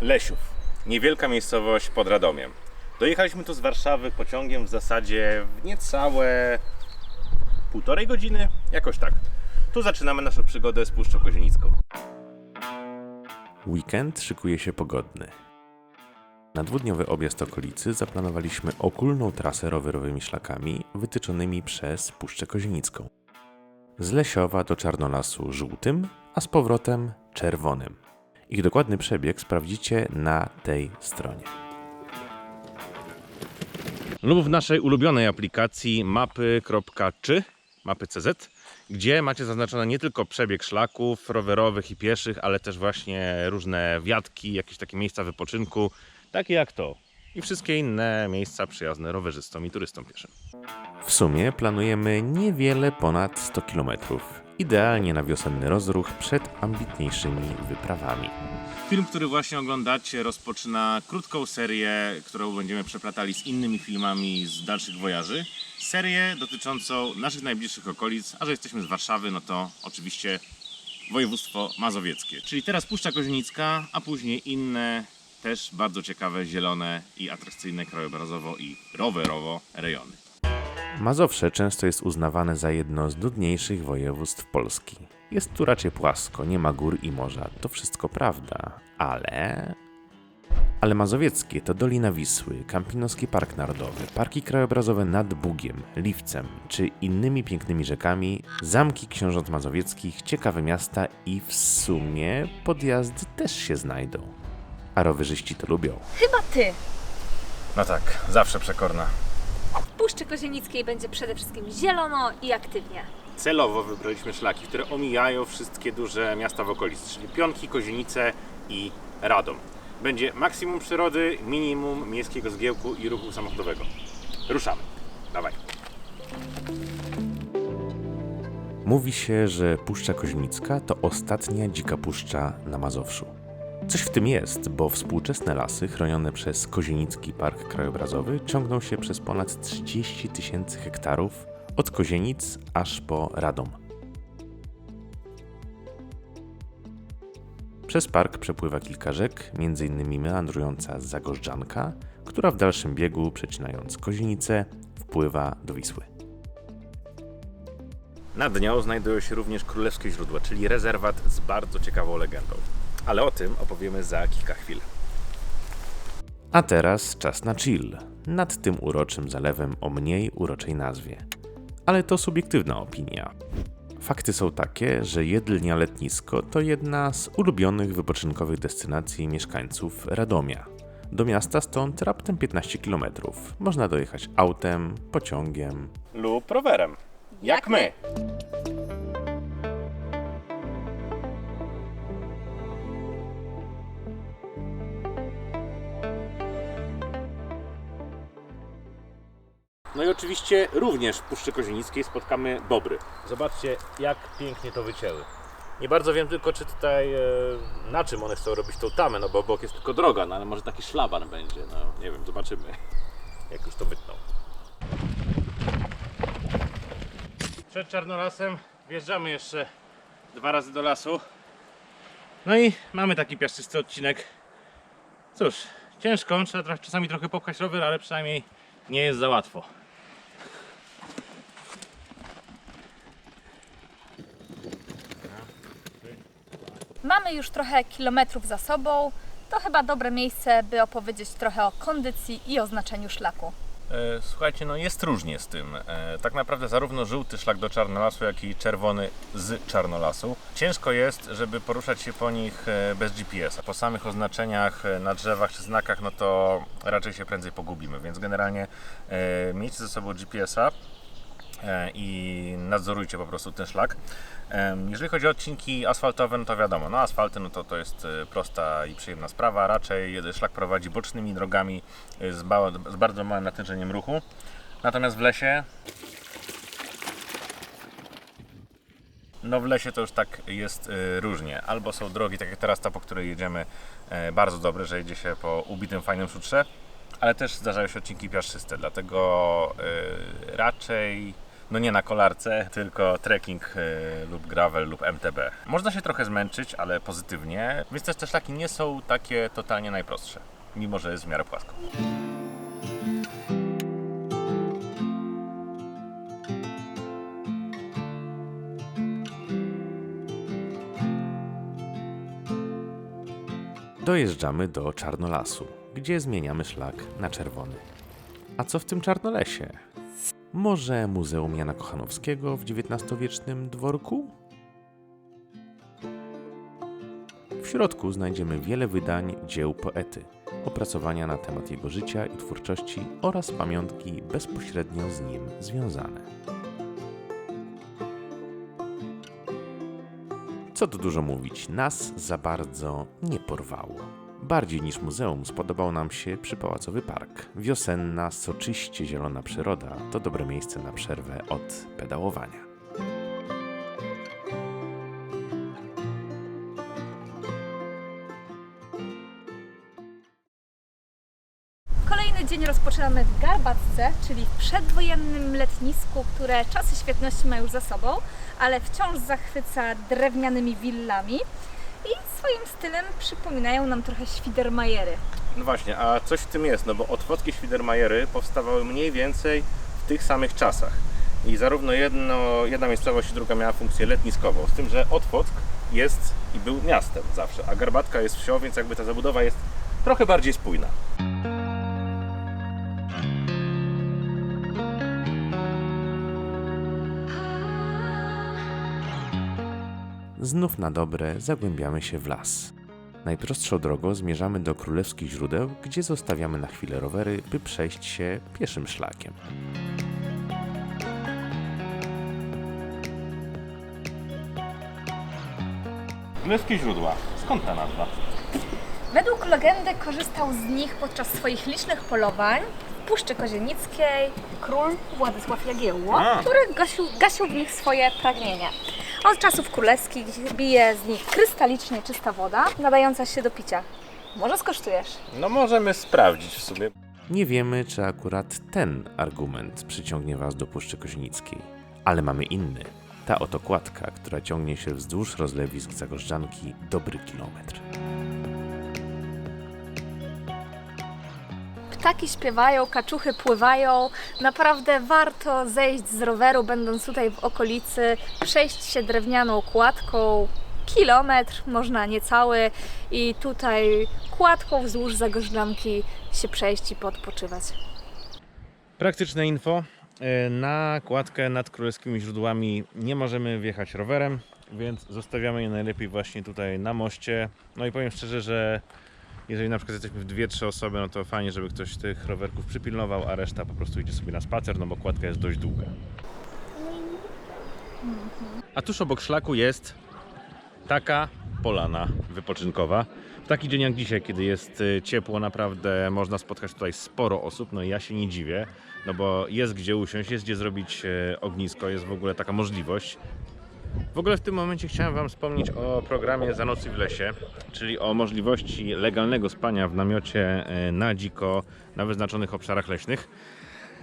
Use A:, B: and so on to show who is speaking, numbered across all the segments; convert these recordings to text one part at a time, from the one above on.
A: Lesiów. Niewielka miejscowość pod Radomiem. Dojechaliśmy tu z Warszawy pociągiem w zasadzie w niecałe półtorej godziny, jakoś tak. Tu zaczynamy naszą przygodę z Puszczą Kozienicką.
B: Weekend szykuje się pogodny. Na dwudniowy objazd okolicy zaplanowaliśmy okulną trasę rowerowymi szlakami wytyczonymi przez Puszczę Kozienicką. Z Lesiowa do Czarnolasu żółtym, a z powrotem czerwonym. Ich dokładny przebieg sprawdzicie na tej stronie.
A: lub w naszej ulubionej aplikacji mapy.czy, mapy.cz, gdzie macie zaznaczone nie tylko przebieg szlaków rowerowych i pieszych, ale też właśnie różne wiatki, jakieś takie miejsca wypoczynku, takie jak to i wszystkie inne miejsca przyjazne rowerzystom i turystom pieszym.
B: W sumie planujemy niewiele ponad 100 km. Idealnie na wiosenny rozruch przed ambitniejszymi wyprawami.
A: Film, który właśnie oglądacie, rozpoczyna krótką serię, którą będziemy przeplatali z innymi filmami z dalszych wojaży. Serię dotyczącą naszych najbliższych okolic, a że jesteśmy z Warszawy, no to oczywiście województwo mazowieckie. Czyli teraz Puszcza Kozienicka, a później inne też bardzo ciekawe, zielone i atrakcyjne krajobrazowo i rowerowo rejony.
B: Mazowsze często jest uznawane za jedno z nudniejszych województw Polski. Jest tu raczej płasko, nie ma gór i morza, to wszystko prawda, ale... Ale Mazowieckie to Dolina Wisły, Kampinoski Park Narodowy, parki krajobrazowe nad Bugiem, Liwcem czy innymi pięknymi rzekami, zamki książąt mazowieckich, ciekawe miasta i w sumie podjazdy też się znajdą. A rowerzyści to lubią.
C: Chyba ty.
A: No tak, zawsze przekorna.
C: W Puszczy Kozienickiej będzie przede wszystkim zielono i aktywnie.
A: Celowo wybraliśmy szlaki, które omijają wszystkie duże miasta w okolicy, czyli Pionki, Kozienice i Radom. Będzie maksimum przyrody, minimum miejskiego zgiełku i ruchu samochodowego. Ruszamy. Dawaj.
B: Mówi się, że Puszcza Koźnicka to ostatnia dzika puszcza na Mazowszu. Coś w tym jest, bo współczesne lasy chronione przez Kozienicki Park Krajobrazowy ciągną się przez ponad 30 tysięcy hektarów od Kozienic aż po Radom. Przez park przepływa kilka rzek, m.in. meandrująca Zagorzdzanka, która w dalszym biegu, przecinając Kozienicę, wpływa do Wisły.
A: Nad nią znajdują się również królewskie źródła, czyli rezerwat z bardzo ciekawą legendą. Ale o tym opowiemy za kilka chwil.
B: A teraz czas na chill nad tym uroczym zalewem o mniej uroczej nazwie. Ale to subiektywna opinia. Fakty są takie, że Jedlnia Letnisko to jedna z ulubionych wypoczynkowych destynacji mieszkańców Radomia. Do miasta stąd raptem 15 km. Można dojechać autem, pociągiem.
A: Lub rowerem. Jak my. No i oczywiście również w Puszczy Kozienickiej spotkamy bobry. Zobaczcie, jak pięknie to wycięły. Nie bardzo wiem tylko, czy tutaj e, na czym one chcą robić tą tamę, no bo obok jest tylko droga, no ale może taki szlaban będzie, no nie wiem, zobaczymy, jak już to wytną. Przed Czarnolasem wjeżdżamy jeszcze dwa razy do lasu. No i mamy taki piaszczysty odcinek. Cóż, ciężko, trzeba czasami trochę popchać rower, ale przynajmniej nie jest za łatwo.
C: Mamy już trochę kilometrów za sobą. To chyba dobre miejsce, by opowiedzieć trochę o kondycji i o znaczeniu szlaku.
A: E, Słuchajcie, no jest różnie z tym. E, Tak naprawdę zarówno żółty szlak do Czarnolasu, jak i czerwony z Czarnolasu. Ciężko jest, żeby poruszać się po nich e, bez GPS-a. Po samych oznaczeniach na drzewach czy znakach, no to raczej się prędzej pogubimy, więc generalnie miejcie ze sobą GPS-a i nadzorujcie po prostu ten szlak. Jeżeli chodzi o odcinki asfaltowe, no to wiadomo, no asfalty no to, to jest e, prosta i przyjemna sprawa. Raczej szlak prowadzi bocznymi drogami e, z, ba- z bardzo małym natężeniem ruchu. Natomiast w lesie No w lesie to już tak jest różnie. Albo są drogi, tak jak teraz ta, po której jedziemy, e, bardzo dobre, że jedzie się po ubitym, fajnym szutrze, ale też zdarzają się odcinki piaszczyste, dlatego raczej no nie na kolarce, tylko trekking e, lub gravel lub MTB. Można się trochę zmęczyć, ale pozytywnie, więc też te szlaki nie są takie totalnie najprostsze, mimo że jest w miarę płasko.
B: Dojeżdżamy do Czarnolasu, gdzie zmieniamy szlak na czerwony. A co w tym Czarnolesie? Może Muzeum Jana Kochanowskiego w XIX-wiecznym dworku? W środku znajdziemy wiele wydań dzieł poety, opracowania na temat jego życia i twórczości oraz pamiątki bezpośrednio z nim związane. Co tu dużo mówić, nas za bardzo nie porwało. Bardziej niż muzeum spodobał nam się przypałacowy park. Wiosenna, soczyście zielona przyroda to dobre miejsce na przerwę od pedałowania.
C: Kolejny dzień rozpoczynamy w Garbatce, czyli w przedwojennym letnisku, które czasy świetności ma już za sobą, ale wciąż zachwyca drewnianymi willami i swoim stylem przypominają nam trochę Świdermajery.
A: No właśnie, a coś w tym jest, no bo otwockie Świdermajery powstawały mniej więcej w tych samych czasach. I zarówno jedno, jedna miejscowość i druga miała funkcję letniskową, z tym, że Otwock jest i był miastem zawsze, a Garbatka jest wsią, więc jakby ta zabudowa jest trochę bardziej spójna.
B: Znów na dobre zagłębiamy się w las. Najprostszą drogą zmierzamy do królewskich źródeł, gdzie zostawiamy na chwilę rowery, by przejść się pieszym szlakiem.
A: Królewskie źródła. Skąd ta nazwa?
C: Według legendy korzystał z nich podczas swoich licznych polowań w Puszczy Kozienickiej król Władysław Jagiełło,
A: A.
C: który gasił, gasił w nich swoje pragnienia. Od czasów królewskich bije z nich krystalicznie czysta woda, nadająca się do picia. Może skosztujesz?
A: No możemy sprawdzić w sumie.
B: Nie wiemy, czy akurat ten argument przyciągnie Was do Puszczy Koźnickiej, ale mamy inny. Ta oto kładka, która ciągnie się wzdłuż rozlewisk Zagorzczanki dobry kilometr.
C: Ptaki śpiewają, kaczuchy pływają. Naprawdę warto zejść z roweru, będąc tutaj w okolicy, przejść się drewnianą kładką. Kilometr, można niecały, i tutaj kładką wzdłuż Zagorzczanki się przejść i podpoczywać.
A: Praktyczne info. E, Na kładkę nad królewskimi źródłami nie możemy wjechać rowerem, więc zostawiamy je najlepiej właśnie tutaj na moście. No i powiem szczerze, że jeżeli na przykład jesteśmy w dwie, trzy osoby, no to fajnie, żeby ktoś tych rowerków przypilnował, a reszta po prostu idzie sobie na spacer, no bo kładka jest dość długa. A tuż obok szlaku jest taka polana wypoczynkowa. W taki dzień jak dzisiaj, kiedy jest y, ciepło, naprawdę można spotkać tutaj sporo osób. No i ja się nie dziwię, no bo jest gdzie usiąść, jest gdzie zrobić e, ognisko, jest w ogóle taka możliwość. W ogóle w tym momencie chciałem Wam wspomnieć o programie Za nocy w lesie, czyli o możliwości legalnego spania w namiocie e, na dziko na wyznaczonych obszarach leśnych.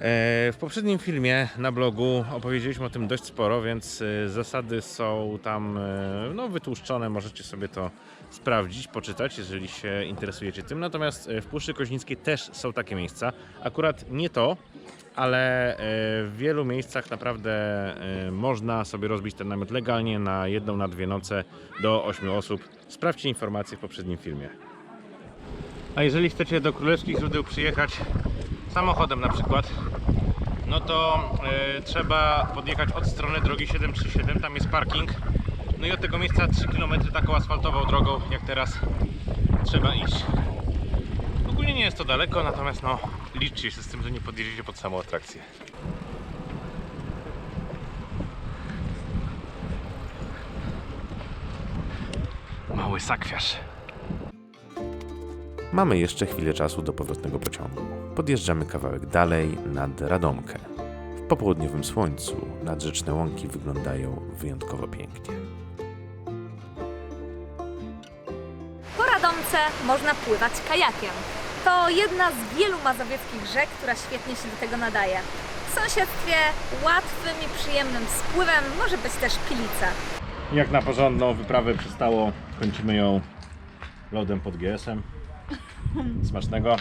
A: E, W poprzednim filmie na blogu opowiedzieliśmy o tym dość sporo, więc e, zasady są tam e, no, wytłuszczone. Możecie sobie to sprawdzić, poczytać, jeżeli się interesujecie tym. Natomiast w Puszczy Koźnickiej też są takie miejsca. Akurat nie to, ale w wielu miejscach naprawdę można sobie rozbić ten namiot legalnie na jedną, na dwie noce do 8 osób. Sprawdźcie informacje w poprzednim filmie. A jeżeli chcecie do Królewskich Źródeł przyjechać samochodem na przykład, no to e, trzeba podjechać od strony drogi 737, tam jest parking. No i od tego miejsca 3 km taką asfaltową drogą, jak teraz trzeba iść. Ogólnie nie jest to daleko, natomiast no liczcie się z tym, że nie podjedziecie pod samą atrakcję. Mały sakwiarz.
B: Mamy jeszcze chwilę czasu do powrotnego pociągu. Podjeżdżamy kawałek dalej nad Radomkę. W popołudniowym słońcu nadrzeczne łąki wyglądają wyjątkowo pięknie.
C: Po Radomce można pływać kajakiem. To jedna z wielu mazowieckich rzek, która świetnie się do tego nadaje. w sąsiedztwie łatwym i przyjemnym spływem może być też Pilica.
A: Jak na porządną wyprawę przystało, kończymy ją lodem pod GS-em. Smacznego.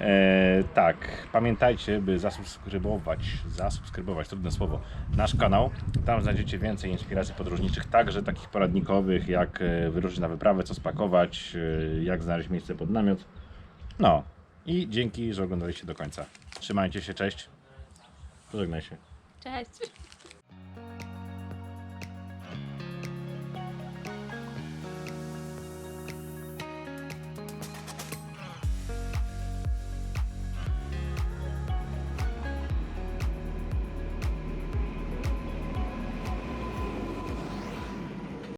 A: E, tak, pamiętajcie, by zasubskrybować, zasubskrybować, trudne słowo, nasz kanał. Tam znajdziecie więcej inspiracji podróżniczych, także takich poradnikowych, jak e, wyruszyć na wyprawę, co spakować, e, jak znaleźć miejsce pod namiot. No i dzięki, że oglądaliście do końca. Trzymajcie się, cześć. Pożegnaj się.
C: Cześć!